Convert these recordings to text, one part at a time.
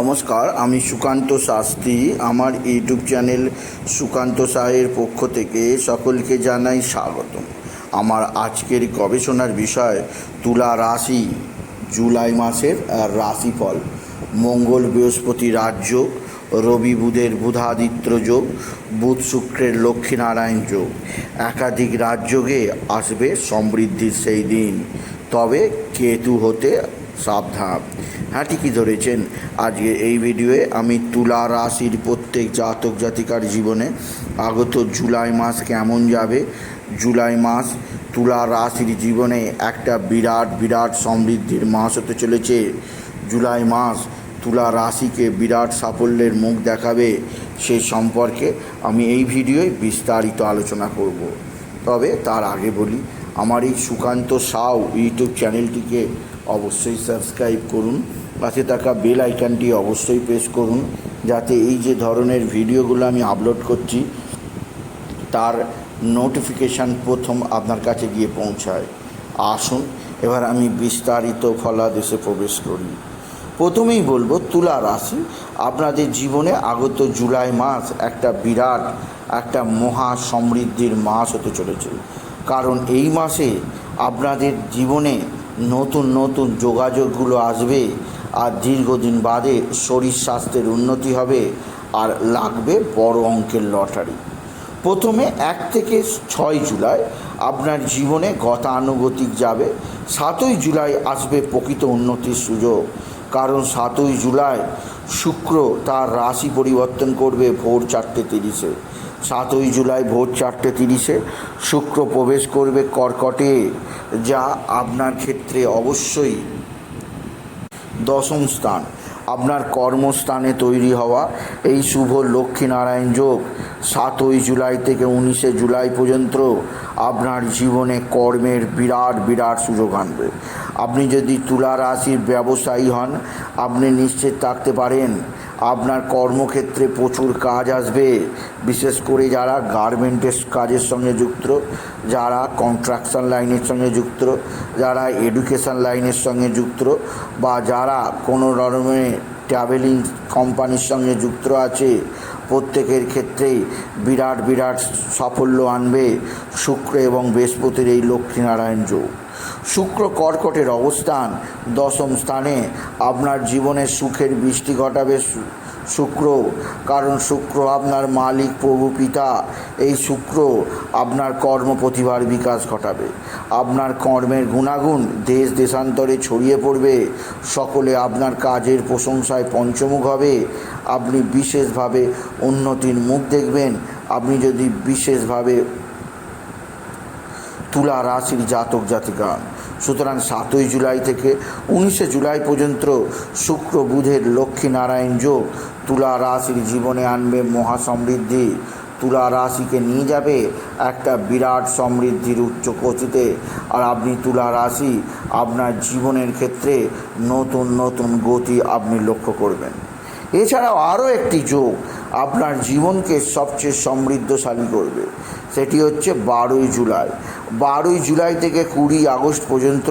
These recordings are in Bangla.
নমস্কার, আমি সুকান্ত শাস্ত্রী। আমার ইউটিউব চ্যানেল সুকান্ত সাহের পক্ষ থেকে সকলকে জানাই স্বাগতম। আমার আজকের গবেষণার বিষয়, তুলা রাশি, জুলাই মাসের রাশিফল। মঙ্গল বৃহস্পতি রাজ্য, রবি বুধের বুধাদিত্য যোগ, বুধ শুক্রের লক্ষ্মীনারায়ণ যোগ। একাধিক রাজযোগে আসবে সমৃদ্ধির সেই দিন। তবে কেতু হতে সাবধান হ্যাঁ ঠিকই ধরেছেন? আজকে এই ভিডিওয়ে আমি তুলা রাশির প্রত্যেক জাতক জাতিকার জীবনে আগত জুলাই মাস কেমন যাবে? জুলাই মাস তুলা রাশির জীবনে একটা বিরাট বিরাট সমৃদ্ধির মাস হতে চলেছে। জুলাই মাস তুলা রাশিকে বিরাট সাফল্যের মুখ দেখাবে। সে সম্পর্কে আমি এই ভিডিওয় বিস্তারিত আলোচনা করব। তবে তার আগে বলি, আমার এই সুকান্ত সাউ ইউটিউব চ্যানেলটিকে অবশ্যই সাবস্ক্রাইব করুন। পাশে থাকা বেল আইকনটি অবশ্যই প্রেস করুন, যাতে এই যে ধরনের ভিডিওগুলো আমি আপলোড করছি, তার নোটিফিকেশান প্রথম আপনার কাছে গিয়ে পৌঁছায়। আসুন, এবার আমি বিস্তারিত ফলাদেশে প্রবেশ করি। প্রথমেই বলব, তুলা রাশি, আপনাদের জীবনে আগত জুলাই মাস একটা বিরাট, একটা মহা সমৃদ্ধির মাস হতে চলেছে। কারণ এই মাসে আপনাদের জীবনে নতুন নতুন যোগাযোগগুলো আসবে আর দীর্ঘদিন বাদে শরীর স্বাস্থ্যের উন্নতি হবে আর লাগবে বড় অঙ্কের লটারি। প্রথমে এক থেকে ছয় জুলাই আপনার জীবনে গতানুগতিক যাবে। সাতই জুলাই আসবে প্রকৃত উন্নতির সুযোগ। কারণ সাতই জুলাই শুক্র তার রাশি পরিবর্তন করবে ভোর চারটে তিরিশে। সাতই জুলাই ভোর চারটে তিরিশে শুক্র প্রবেশ করবে কর্কটে, যা আপনার ক্ষেত্রে অবশ্যই দশম স্থান। আপনার কর্মস্থানে তৈরি হওয়া এই শুভ লক্ষ্মীনারায়ণ যোগ সাতই জুলাই থেকে উনিশে জুলাই পর্যন্ত আপনার জীবনে কর্মের বিরাট বিরাট সুযোগ আনবে। আপনি যদি তুলা রাশির ব্যবসায়ী হন, আপনি নিশ্চিত থাকতে পারেন আপনার কর্মক্ষেত্রে প্রচুর কাজ আসবে। বিশেষ করে যারা গার্মেন্টের কাজের সঙ্গে যুক্ত, যারা কন্ট্রাকশন লাইনের সঙ্গে যুক্ত, যারা এডুকেশন লাইনের সঙ্গে যুক্ত বা যারা কোনো ধরনের ট্রাভেলিং কোম্পানির সঙ্গে যুক্ত আছে, প্রত্যেকের ক্ষেত্রেই বিরাট বিরাট সাফল্য আনবে শুক্র এবং বৃহস্পতির এই লক্ষ্মীনারায়ণ যোগ। শুক্র কর্কটের অবস্থান। দশম স্থানে আপনার জীবনে সুখের বৃষ্টি ঘটাবে শুক্র। কারণ শুক্র আপনার মালিক, প্রভু, পিতা। এই শুক্র আপনার কর্ম প্রতিভার বিকাশ ঘটাবে। আপনার কর্মের গুণাগুণ দেশ দেশান্তরে ছড়িয়ে পড়বে। সকলে আপনার কাজের প্রশংসায় পঞ্চমুখ হবে। আপনি বিশেষভাবে উন্নতির মুখ দেখবেন। আপনি যদি বিশেষভাবে তুলা রাশির জাতক জাতিকা। সুতরাং সাতই জুলাই থেকে উনিশে জুলাই পর্যন্ত শুক্র, বুধের লক্ষ্মীনারায়ণ যোগ তুলা রাশির জীবনে আনবে মহা সমৃদ্ধি তুলা রাশিকে নিয়ে যাবে একটা বিরাট সমৃদ্ধির উচ্চ কচিতে। আর আপনি তুলা রাশি, আপনার জীবনের ক্ষেত্রে নতুন নতুন গতি আপনি লক্ষ্য করবেন। এছাড়াও আরও একটি যোগ আপনার জীবনকে সবচেয়ে সমৃদ্ধশালী করবে। সেটি হচ্ছে বারোই জুলাই। বারোই জুলাই থেকে কুড়ি আগস্ট পর্যন্ত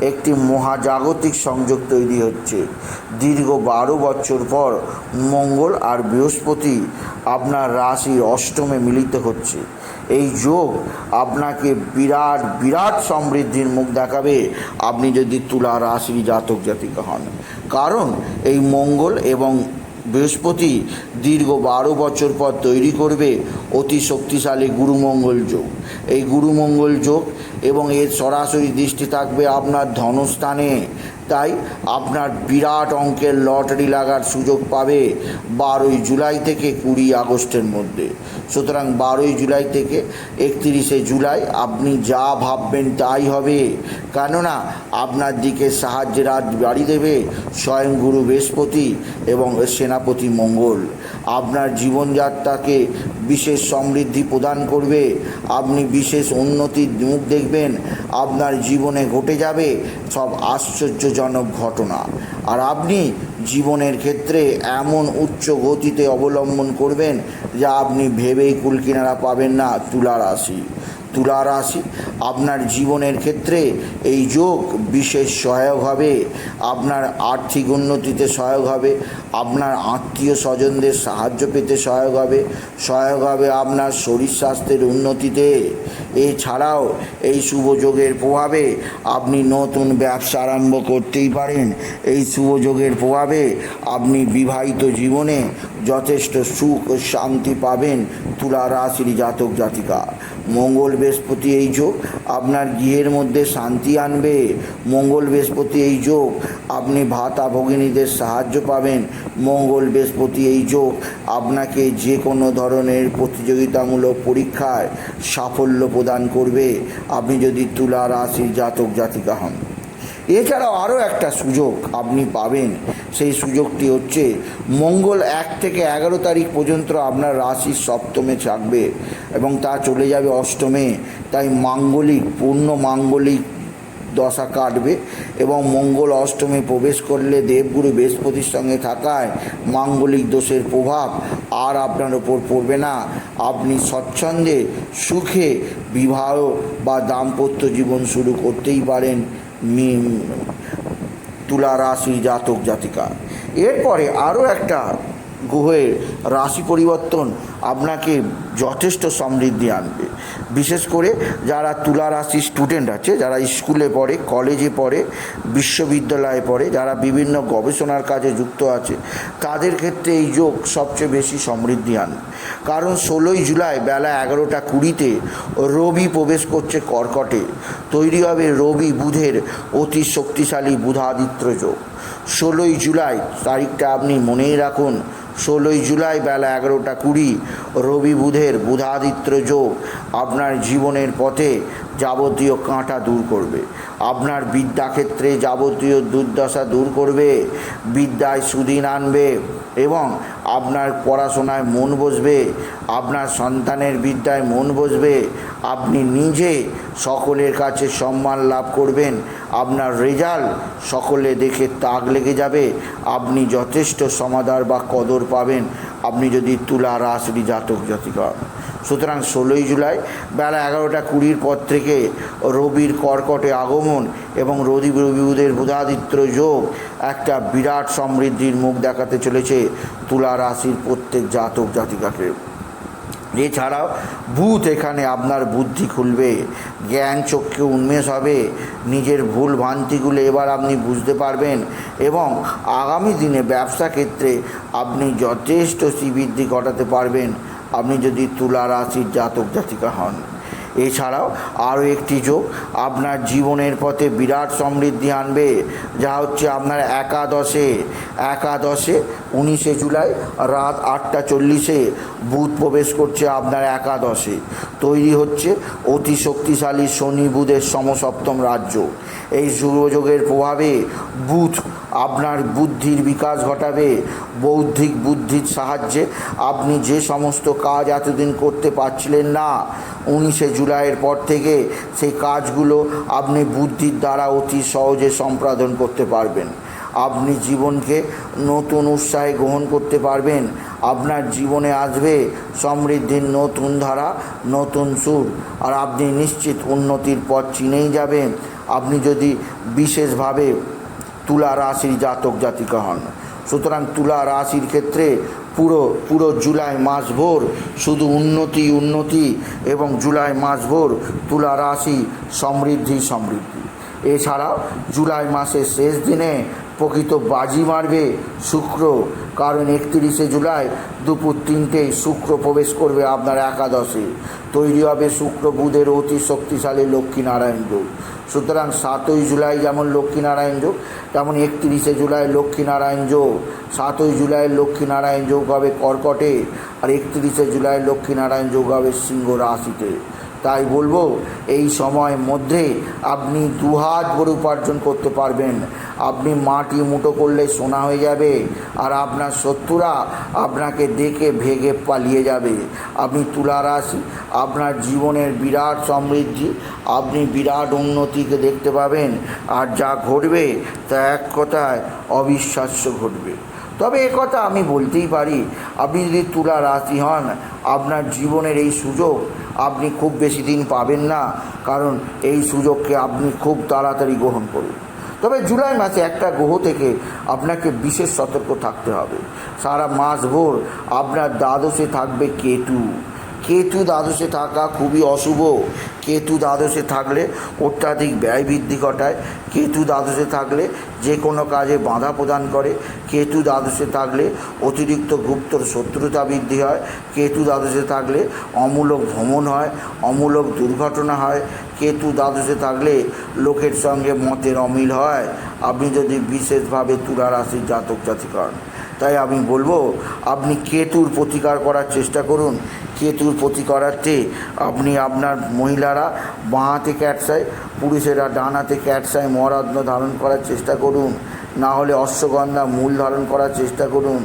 একটি মহাজাগতিক সংযোগ তৈরি হচ্ছে। দীর্ঘ বারো বছর পর মঙ্গল আর বৃহস্পতি আপনার রাশির অষ্টমে মিলিত হচ্ছে। এই যোগ আপনাকে বিরাট বিরাট সমৃদ্ধির মুখ দেখাবে। আপনি যদি তুলা রাশির জাতক জাতিকা হন। কারণ এই মঙ্গল এবং বৃহস্পতি দীর্ঘ বারো বছর পর তৈরি করবে অতি শক্তিশালী গুরুমঙ্গল যোগ। এই গুরুমঙ্গল যোগ এবং এর সরাসরি দৃষ্টি থাকবে আপনার ধনস্থানে। তাই আপনার বিরাট অঙ্কের লটারি লাগার সুযোগ পাবে বারোই জুলাই থেকে কুড়ি আগস্টের মধ্যে। সুতরাং বারোই জুলাই থেকে একত্রিশে জুলাই আপনি যা ভাববেন তাই হবে। কেননা আপনার দিকে সাহায্যের হাত বাড়ি দেবে স্বয়ং গুরু বৃহস্পতি এবং সেনাপতি মঙ্গল। আপনার জীবনযাত্রাকে বিশেষ সমৃদ্ধি প্রদান করবে। আপনি বিশেষ উন্নতির মুখ দেখবেন। আপনার জীবনে ঘটে যাবে সব আশ্চর্যজনক ঘটনা। আর আপনি জীবনের ক্ষেত্রে এমন উচ্চ গতিতে অবলম্বন করবেন যা আপনি ভেবেই কুলকিনারা পাবেন না তুলা রাশি। তুলা রাশি আপনার জীবনের ক্ষেত্রে এই যোগ বিশেষ সহায়ক হবে। আপনার আর্থিক উন্নতিতে সহায়ক হবে। আপনার আত্মীয় স্বজনদের সাহায্য পেতে সহায়ক হবে। সহায়ক হবে আপনার শরীর স্বাস্থ্যের উন্নতিতে। এছাড়াও এই শুভযোগের প্রভাবে আপনি নতুন ব্যবসা আরম্ভ করতেই পারেন। এই শুভযোগের প্রভাবে আপনি বিবাহিত জীবনে যথেষ্ট সুখ ও শান্তি পাবেন তুলা রাশির জাতক জাতিকা। মঙ্গল বৃহস্পতি এই যোগ আপনার গৃহের মধ্যে শান্তি আনবে। মঙ্গল বৃহস্পতি এই যোগ আপনি ভাতা ভগিনীদের সাহায্য পাবেন। মঙ্গল বৃহস্পতি এই যোগ আপনাকে যে কোনো ধরনের প্রতিযোগিতামূলক পরীক্ষায় সাফল্য প্রদান করবে। আপনি যদি তুলা রাশির জাতক জাতিকা হন। এছাড়াও আরও একটা সুযোগ আপনি পাবেন। সেই সুযোগটি হচ্ছে, মঙ্গল এক থেকে এগারো তারিখ পর্যন্ত আপনার রাশি সপ্তমে থাকবে এবং তা চলে যাবে অষ্টমে। তাই মাঙ্গলিক, পূর্ণ মাঙ্গলিক দশা কাটবে এবং মঙ্গল অষ্টমে প্রবেশ করলে দেবগুরু বৃহস্পতির সঙ্গে থাকায় মাঙ্গলিক দোষের প্রভাব আর আপনার ওপর পড়বে না। আপনি স্বচ্ছন্দে সুখে বিবাহ বা দাম্পত্য জীবন শুরু করতেই পারেন। তুলা রাশি জাতক জাতিকা। এরপরে আরও একটা গ্রহের রাশি পরিবর্তন আপনাকে যথেষ্ট সমৃদ্ধি আনবে। বিশেষ করে যারা তুলা রাশি স্টুডেন্ট আছে, যারা স্কুলে পড়ে কলেজে পড়ে, বিশ্ববিদ্যালয়ে পড়ে, যারা বিভিন্ন গবেষণার কাজে যুক্ত আছে, তাদের ক্ষেত্রে এই যোগ সবচেয়ে বেশি সমৃদ্ধি আনবে কারণ ষোলোই জুলাই বেলা এগারোটা কুড়িতে রবি প্রবেশ করছে কর্কটে। তৈরি হবে রবি বুধের অতি শক্তিশালী বুধাদিত্য যোগ। ষোলোই জুলাই তারিখটা আপনি মনেই রাখুন ষোলোই জুলাই বেলা এগারোটা কুড়ি রবি বুধের বুধাদিত্য যোগ। আপনার জীবনের পথে যাবতীয় কাঁটা দূর করবে। আপনার বিদ্যাক্ষেত্রে যাবতীয় দুর্দশা দূর করবে, বিদ্যায় সুদিন আনবে এবং আপনার পড়াশোনায় মন বসবে, আপনার সন্তানের বিদ্যায় মন বসবে, আপনি নিজে সকলের কাছে সম্মান লাভ করবেন, আপনার রেজাল্ট সকলে দেখে তাক লেগে যাবে, আপনি যথেষ্ট সমাদার বা কদর পাবেন। আপনি যদি তুলা রাশি জাতক জাতিকা। সুতরাং ষোলোই জুলাই বেলা এগারোটা কুড়ির পর থেকে রবির কর্কটে আগমন এবং রবি রবিউদের বুধাদিত্য যোগ একটা বিরাট সমৃদ্ধির মুখ দেখাতে চলেছে তুলা রাশির প্রত্যেক জাতক জাতিকাকে এছাড়াও বুথ এখানে আপনার বুদ্ধি খুলবে, জ্ঞান চক্ষে উন্মেষ হবে, নিজের ভুল ভ্রান্তিগুলো এবার আপনি বুঝতে পারবেন এবং আগামী দিনে ব্যবসা ক্ষেত্রে আপনি যথেষ্ট শ্রীবৃদ্ধি ঘটাতে পারবেন। আপনি যদি তুলা রাশির জাতক জাতিকা হন। এছাড়াও আরও একটি যোগ, আপনার জীবনের পথে বিরাট সমৃদ্ধি আনবে, যা হচ্ছে আপনার একাদশে। একাদশে উনিশে জুলাই রাত আটটা চল্লিশে বুধ প্রবেশ করছে আপনার একাদশে। তৈরি হচ্ছে অতি শক্তিশালী শনি বুধের সমসপ্তম রাজ্য। এই শুভযোগের প্রভাবে বুধ আপনার বুদ্ধির বিকাশ ঘটাবে, বৌদ্ধিক বুদ্ধির সাহায্যে। আপনি যে সমস্ত কাজ এতদিন করতে পারছিলেন না, উনিশে জুলাইয়ের পর থেকে সেই কাজগুলো আপনি বুদ্ধির দ্বারা অতি সহজে সম্পাদন করতে পারবেন। আপনি জীবনকে নতুন উৎসাহে গ্রহণ করতে পারবেন। আপনার জীবনে আসবে সমৃদ্ধির নতুন ধারা, নতুন সুর। আর আপনি নিশ্চিত উন্নতির পথ চিনেই যাবেন। আপনি যদি বিশেষভাবে তুলা রাশির জাতক জাতিকা হন, সুতরাং তুলা রাশির ক্ষেত্রে পুরো পুরো জুলাই মাস ভোর শুধু উন্নতি উন্নতি এবং জুলাই মাস ভোর তুলা রাশি সমৃদ্ধি সমৃদ্ধি। এছাড়াও জুলাই মাসের শেষ দিনে প্রকৃত বাজি মারবে শুক্র, কারণ একত্রিশে জুলাই দুপুর তিনটেই শুক্র প্রবেশ করবে আপনার একাদশে। তৈরি হবে শুক্র বুধের অতি শক্তিশালী লক্ষ্মীনারায়ণ যোগ। সুতরাং সাতই জুলাই যেমন লক্ষ্মীনারায়ণ যোগ, তেমন একত্রিশে জুলাই লক্ষ্মীনারায়ণ যোগ। সাতই জুলাই লক্ষ্মীনারায়ণ যোগ হবে কর্কটে, আর একত্রিশে জুলাই লক্ষ্মীনারায়ণ যোগ হবে সিংহ রাশিতে। তাই বলব, এই সময় মধ্যে আপনি দুহাত ভরে উপার্জন করতে পারবেন। আপনি মাটি মুটো করলে সোনা হয়ে যাবে আর আপনার শত্রুরা আপনাকে দেখে ভেগে পালিয়ে যাবে। আপনি তুলা রাশি আপনার জীবনের বিরাট সমৃদ্ধি, আপনি বিরাট উন্নতিকে দেখতে পাবেন আর যা ঘটবে তা এক কথায় অবিশ্বাস্য ঘটবে। তবে কথা আমি বলতেই পারি, আপনি যদি তুলা রাশি হন, আপনার জীবনের এই সুযোগ আপনি খুব বেশি দিন পাবেন না, কারণ এই সুযোগকে আপনি খুব তাড়াতাড়ি গ্রহণ করুন। তবে জুলাই মাসে একটা গ্রহ থেকে আপনাকে বিশেষ সতর্ক থাকতে হবে। সারা মাস ভোর আপনার দ্বাদশে থাকবে কেতু। কেতু দ্বাদশে থাকা খুবই অশুভ। কেতু দ্বাদশে থাকলে অত্যাধিক ব্যয় বৃদ্ধি ঘটায়। কেতু দ্বাদশে থাকলে যে কোনো কাজে বাধা প্রদান করে। কেতু দ্বাদশে থাকলে অতিরিক্ত গুপ্তর শত্রুতা বৃদ্ধি হয়। কেতু দ্বাদশে থাকলে অমূলক ভ্রমণ হয়, অমূলক দুর্ঘটনা হয়। কেতু দ্বাদশে থাকলে লোকের সঙ্গে মতের অমিল হয়। আপনি যদি বিশেষভাবে তুলা জাতক হন তাই আমি বলব, আপনি কেতুর প্রতিকার করার চেষ্টা করুন। কেতুর প্রতিকারার্থে আপনি আপনার মহিলারা বাঁ হাতে ক্যাটসায়, পুরুষেরা ডান হাতে ক্যাটসায় মহারত্ন ধারণ করার চেষ্টা করুন। না হলে অশ্বগন্ধা মূল ধারণ করার চেষ্টা করুন।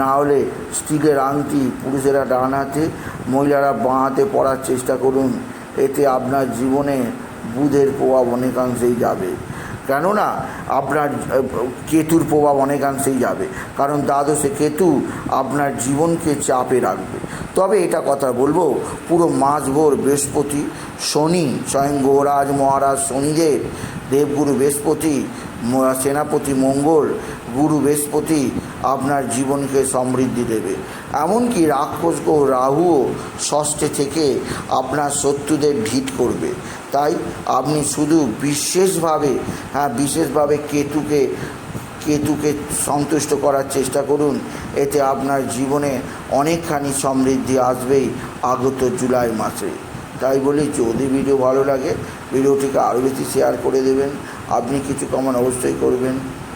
না হলে স্টিলের আংটি পুরুষেরা ডান হাতে মহিলারা বাঁ হাতে পরার চেষ্টা করুন। এতে আপনার জীবনে বুধের প্রভাব অনেকাংশেই যাবে। কেননা আপনার কেতুর প্রভাব অনেকাংশেই যাবে। কারণ দ্বাদশে কেতু আপনার জীবনকে চাপে রাখবে। তবে এটা কথা বলব, পুরো মাসভর বৃহস্পতি, শনি, স্বয়ং গৌরাজ মহারাজ শনিদেব, দেবগুরু বৃহস্পতি সেনাপতি মঙ্গল গুরু বৃহস্পতি আপনার জীবনকে সমৃদ্ধি দেবে। এমনকি রাক্ষস গ্রহ রাহুও ষষ্ঠে থেকে আপনার শত্রুদের ঢিট করবে। তাই আপনি শুধু বিশেষভাবে হ্যাঁ বিশেষভাবে কেতুকে কেতুকে সন্তুষ্ট করার চেষ্টা করুন। এতে আপনার জীবনে অনেকখানি সমৃদ্ধি আসবেই আগত জুলাই মাসে। তাই বলি, যদি ভিডিও ভালো লাগে, ভিডিওটিকে আরও বেশি শেয়ার করে দেবেন। আপনি কিছু কমান অবশ্যই করবেন।